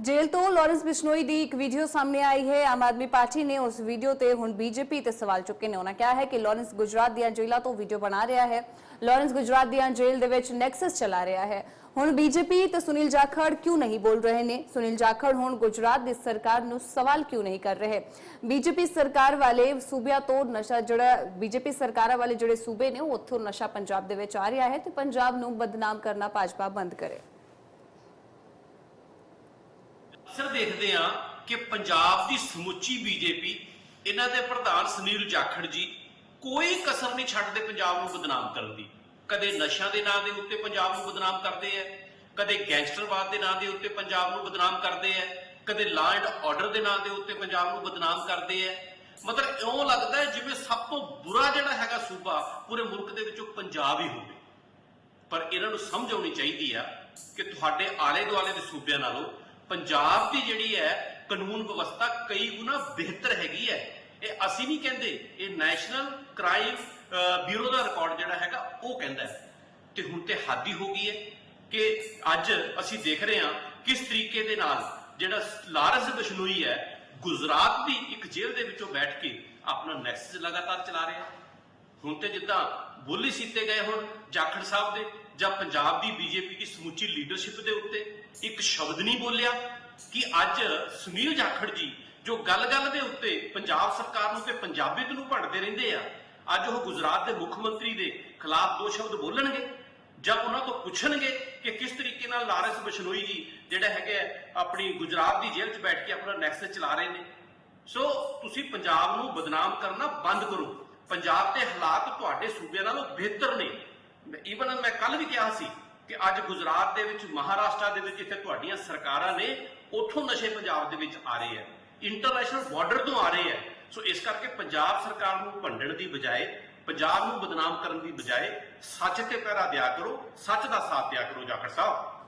ਜੇਲ੍ਹ ਤੋਂ ਲਾਰੈਂਸ ਬਿਸ਼ਨੋਈ ਦੀ ਇੱਕ ਵੀਡੀਓ ਸਾਹਮਣੇ ਆਈ ਹੈ। ਆਮ ਆਦਮੀ ਪਾਰਟੀ ਨੇ ਉਸ ਵੀਡੀਓ ਤੇ ਹੁਣ ਬੀਜੇਪੀ ਤੇ ਸਵਾਲ ਚੁੱਕੇ ਨੇ। ਉਹਨਾਂ ਕਿਹਾ ਹੈ ਕਿ ਲਾਰੈਂਸ ਗੁਜਰਾਤ ਦੀਆਂ ਜੇਲ੍ਹਾਂ ਤੋਂ ਵੀਡੀਓ ਬਣਾ ਰਿਹਾ ਹੈ। ਲਾਰੈਂਸ ਗੁਜਰਾਤ ਦੀਆਂ ਜੇਲ੍ਹ ਦੇ ਵਿੱਚ ਨੈਕਸਸ ਚਲਾ ਰਿਹਾ ਹੈ। ਹੁਣ ਬੀਜੇਪੀ ਤੇ ਸੁਨੀਲ ਜਾਖੜ ਕਿਉਂ ਨਹੀਂ ਬੋਲ ਰਹੇ ਨੇ? ਸੁਨੀਲ ਜਾਖੜ ਹੁਣ ਗੁਜਰਾਤ ਦੀ ਸਰਕਾਰ ਨੂੰ ਸਵਾਲ ਕਿਉਂ ਨਹੀਂ ਕਰ ਰਹੇ? ਬੀਜੇਪੀ ਸਰਕਾਰ ਵਾਲੇ ਸੂਬਿਆਂ ਤੋਂ ਨਸ਼ਾ ਜਿਹੜਾ, ਬੀਜੇਪੀ ਸਰਕਾਰਾਂ ਵਾਲੇ ਜਿਹੜੇ ਸੂਬੇ ਨੇ, ਉਹ ਉੱਥੋਂ ਨਸ਼ਾ ਪੰਜਾਬ ਦੇ ਵਿੱਚ ਆ ਰਿਹਾ ਹੈ ਤੇ ਪੰਜਾਬ ਨੂੰ ਬਦਨਾਮ ਕਰਨਾ ਭਾਜਪਾ ਬੰਦ ਕਰੇ। ਅਕਸਰ ਦੇਖਦੇ ਆ ਕਿ ਪੰਜਾਬ ਦੀ ਸਮੁੱਚੀ ਬੀਜੇਪੀ, ਇਹਨਾਂ ਦੇ ਪ੍ਰਧਾਨ ਸੁਨੀਲ ਜਾਖੜ ਜੀ ਕੋਈ ਕਸਰ ਨਹੀਂ ਛੱਡਦੇ ਪੰਜਾਬ ਨੂੰ ਬਦਨਾਮ ਕਰਨ ਦੀ। ਕਦੇ ਨਸ਼ਿਆਂ ਦੇ ਨਾਂ ਦੇ ਉੱਤੇ ਪੰਜਾਬ ਨੂੰ ਬਦਨਾਮ ਕਰਦੇ ਐ, ਕਦੇ ਗੈਂਗਸਟਰਵਾਦ ਦੇ ਨਾਂ ਦੇ ਉੱਤੇ ਪੰਜਾਬ ਨੂੰ ਬਦਨਾਮ ਕਰਦੇ ਐ, ਕਦੇ ਲਾਅ ਐਂਡ ਆਰਡਰ ਦੇ ਨਾਂ ਦੇ ਉੱਤੇ ਪੰਜਾਬ ਨੂੰ ਬਦਨਾਮ ਕਰਦੇ ਐ। ਮਤਲਬ ਇਉਂ ਲੱਗਦਾ ਹੈ ਜਿਵੇਂ ਸਭ ਤੋਂ ਬੁਰਾ ਜਿਹੜਾ ਹੈਗਾ ਸੂਬਾ ਪੂਰੇ ਮੁਲਕ ਦੇ ਵਿੱਚੋਂ ਪੰਜਾਬ ਹੀ ਹੋਵੇ। ਪਰ ਇਹਨਾਂ ਨੂੰ ਸਮਝ ਆਉਣੀ ਚਾਹੀਦੀ ਆ ਕਿ ਤੁਹਾਡੇ ਆਲੇ ਦੁਆਲੇ ਦੇ ਸੂਬਿਆਂ ਨਾਲੋਂ ਪੰਜਾਬ ਦੀ ਜਿਹੜੀ ਹੈ ਕਾਨੂੰਨ ਵਿਵਸਥਾ ਕਈ ਗੁਣਾ ਬਿਹਤਰ ਹੈਗੀ ਹੈ। ਇਹ ਅਸੀਂ ਨਹੀਂ ਕਹਿੰਦੇ, ਇਹ ਨੈਸ਼ਨਲ ਕ੍ਰਾਈਮ ਬਿਊਰੋ ਦਾ ਰਿਕਾਰਡ ਜਿਹੜਾ ਹੈਗਾ, ਉਹ ਕਹਿੰਦਾ ਹੈ। ਤੇ ਹੁਣ ਤੇ ਹਾਦੀ ਹੋ ਗਈ ਹੈ ਕਿ ਅੱਜ ਅਸੀਂ ਦੇਖ ਰਹੇ ਹਾਂ ਕਿਸ ਤਰੀਕੇ ਦੇ ਨਾਲ ਜਿਹੜਾ ਲਾਰਸ ਬਿਸ਼ਨੋਈ ਹੈ, ਗੁਜਰਾਤ ਦੀ ਇੱਕ ਜੇਲ੍ਹ ਦੇ ਵਿੱਚੋਂ ਬੈਠ ਕੇ ਆਪਣਾ ਨੈਕਸਸ ਲਗਾਤਾਰ ਚਲਾ ਰਿਹਾ। ਹੈ ਹੁਣ ਤੇ ਜਿੱਦਾਂ ਬੋਲੀ ਸੀਤੇ ਗਏ ਹੁਣ ਜਾਖੜ ਸਾਹਿਬ ਦੇ ਜਾਂ ਪੰਜਾਬ ਦੀ ਬੀਜੇਪੀ ਦੀ ਸਮੁੱਚੀ ਲੀਡਰਸ਼ਿਪ ਦੇ ਉੱਤੇ ਇੱਕ ਸ਼ਬਦ ਨਹੀਂ ਬੋਲਿਆ ਕਿ ਅੱਜ ਸੁਨੀਲ ਜਾਖੜ ਜੀ ਜੋ ਗੱਲ-ਗੱਲ ਦੇ ਉੱਤੇ ਪੰਜਾਬ ਸਰਕਾਰ ਨੂੰ ਤੇ ਪੰਜਾਬੀਅਤ ਨੂੰ ਭੰਡਦੇ ਰਹਿੰਦੇ ਆ ਅੱਜ ਉਹ ਗੁਜਰਾਤ ਦੇ ਮੁੱਖ ਮੰਤਰੀ ਦੇ ਖਿਲਾਫ ਦੋ ਸ਼ਬਦ ਬੋਲਣਗੇ ਜਾਂ ਉਹਨਾਂ ਤੋਂ ਪੁੱਛਣਗੇ ਕਿ ਕਿਸ ਤਰੀਕੇ ਨਾਲ ਲਾਰੈਂਸ ਬਿਸ਼ਨੋਈ ਜੀ ਜਿਹੜਾ ਹੈਗੇ ਆ, ਆਪਣੀ ਗੁਜਰਾਤ ਦੀ ਜੇਲ੍ਹ 'ਚ ਬੈਠ ਕੇ ਆਪਣਾ ਨੈਕਸਸ ਚਲਾ ਰਹੇ ਨੇ। ਸੋ ਤੁਸੀਂ ਪੰਜਾਬ ਨੂੰ ਬਦਨਾਮ ਕਰਨਾ ਬੰਦ ਕਰੋ। ਪੰਜਾਬ ਦੇ ਹਾਲਾਤ ਤੁਹਾਡੇ ਸੂਬਿਆਂ ਨਾਲੋਂ ਬਿਹਤਰ ਨੇ। ਈਵਨ ਮੈਂ ਕੱਲ ਵੀ ਕਿਹਾ ਸੀ ਕਿ ਅੱਜ ਗੁਜਰਾਤ ਦੇ ਵਿੱਚ, ਮਹਾਰਾਸ਼ਟਰ ਦੇ ਵਿੱਚ ਜਿੱਥੇ ਤੁਹਾਡੀਆਂ ਸਰਕਾਰਾਂ ਨੇ ਉੱਥੋਂ ਨਸ਼ੇ ਪੰਜਾਬ ਦੇ ਵਿੱਚ ਆ ਰਹੇ ਆ ਇੰਟਰਨੈਸ਼ਨਲ ਬਾਰਡਰ ਤੋਂ ਆ ਰਹੇ ਆ ਸੋ ਇਸ ਕਰਕੇ ਪੰਜਾਬ ਸਰਕਾਰ ਨੂੰ ਭੰਡਣ ਦੀ ਬਜਾਏ, ਪੰਜਾਬ ਨੂੰ ਬਦਨਾਮ ਕਰਨ ਦੀ ਬਜਾਏ ਸੱਚ ਤੇ ਪਹਿਰਾ ਦਿਆ ਕਰੋ, ਸੱਚ ਦਾ ਸਾਥ ਦਿਆ ਕਰੋ ਜਾਖੜ ਸਾਹਿਬ।